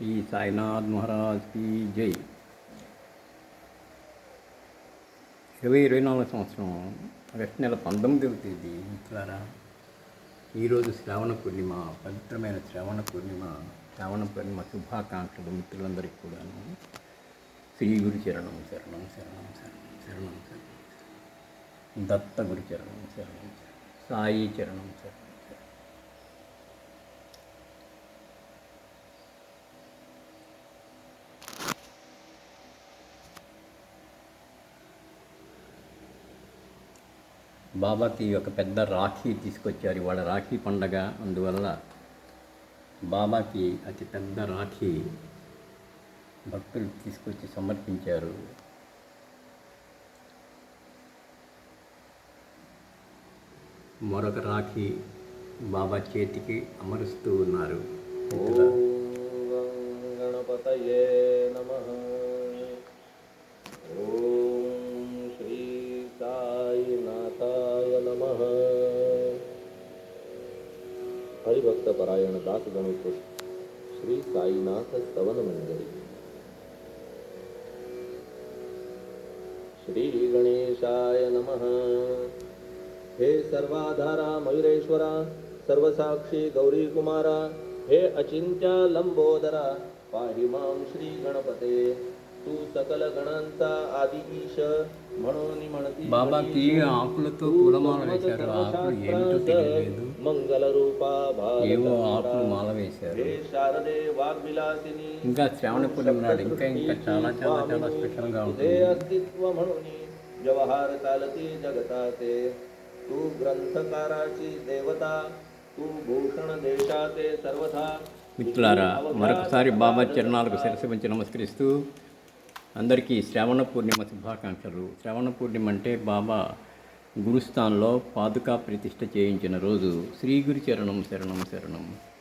Shri Sainath Maharaj key జై. ఇరవై ఇరవై నాలుగు సంవత్సరం ఆగస్టు నెల పంతొమ్మిదవ తేదీ మిత్రులారా ఈరోజు శ్రావణ పూర్ణిమ పవిత్రమైన శ్రావణ పూర్ణిమ శ్రావణ పూర్ణిమ శుభాకాంక్షలు మిత్రులందరికీ కూడాను. శ్రీ గురు చరణం శరణం శరణం శరణం శరణం శరణం దత్త గురు చరణం శరణం. సాయి చరణం శరణం శరణం బాబాకి ఒక పెద్ద రాఖీ తీసుకొచ్చారు. ఇవాళ రాఖీ పండగ. అందువల్ల బాబాకి అతి పెద్ద రాఖీ భక్తులు తీసుకొచ్చి సమర్పించారు. మరొక రాఖీ బాబా చేతికి అమరుస్తూ ఉన్నారు. గణపతయే నమః हरिभक्त परायण दास गणुत श्री साईनाथ स्तवन मंजरी श्री गणेशाय नमः हे सर्वाधारा मयुरेश्वरा सर्वसाक्षी गौरी कुमारा हे अचिंत्या लंबोदरा पाहि मां श्री गणपते तू सकल गणांचा आदि ईश म्हणून म्हणती బాబాకి ఆకులతో పూలమాల వేశారు ఆ ఆకులు ఏమిటో తెలియలేదు మంగళ రూపా ఏవో ఆకులు మాల వేశారు హే శారదే వాగ్విలాసిని ఇంకా శ్రావణ పూర్ణిమ నాడు ఇంకా ఇంకా చాలా చాలా చాలా స్పెషల్గా तुझे ఉంటుంది अस्तित्व म्हणून व्यवहार चालती जगताचे तू ग्रंथकाराची देवता तू भूषण देशाचे सर्वथा మిత్రులారా మరొకసారి బాబా చరణాలకు శిరస్సు వంచి నమస్కరిస్తూ అందరికీ శ్రావణ పూర్ణిమ శుభాకాంక్షలు. శ్రావణ పూర్ణిమ అంటే బాబా గురుస్థాన్లో పాదుకా ప్రతిష్ఠ చేయించిన రోజు. శ్రీ గురు చరణం శరణం శరణం.